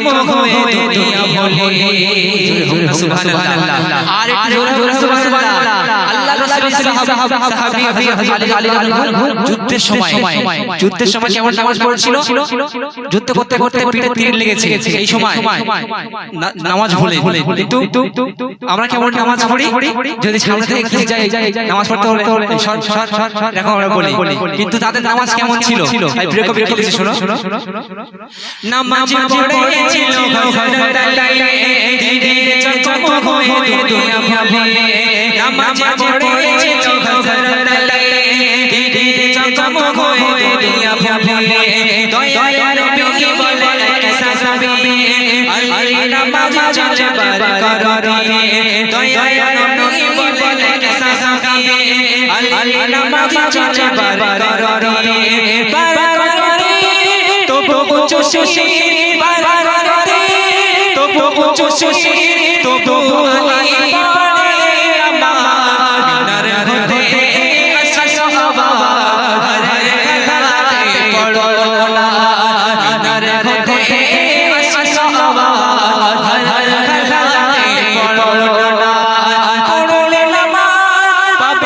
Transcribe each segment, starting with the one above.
চকমক হয়ে দুনিয়া ভোলে। সুবহানাল্লাহ। আর একটু জোরে জোরে সাহাবী আলী যুদ্ধের সময় যুদ্ধের সময় কেমন নামাজ পড়ছিল? যুদ্ধ করতে করতে পিঠে তীর লেগেছে এই সময়। নামাজ ভুলে কিন্তু আমরা কেমন নামাজ পড়ি? যদি সামনে থেকে খেয়ে যাই নামাজ পড়তে হলে সর সর সর সর দেখো আমরা বলি। কিন্তু তাদের নামাজ কেমন ছিল? তাই প্রিয় কবি কি লিখেছে শোনো। নামাজ পড়েছিল হযরতাই দিনে চকমক হয়ে দুনিয়া ভাবে নামাজ পড়েছিল হযরতাই দিনে চকমক হয়ে দুনিয়া ভাবে দয়ার নবী বলে কেসা সাবি আল্লাহ নামাজ চলে বারকারি দয়ার নবী বলে কেসা সাবি আল্লাহ নামাজ চলে বারকারি বারকারি তবু উঁচু শিশি বারকারি তবু উঁচু শিশি তবু আলী পড়ে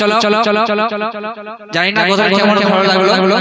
চলো চলো চলো জানি না কোথায় কেমন ভালো লাগল।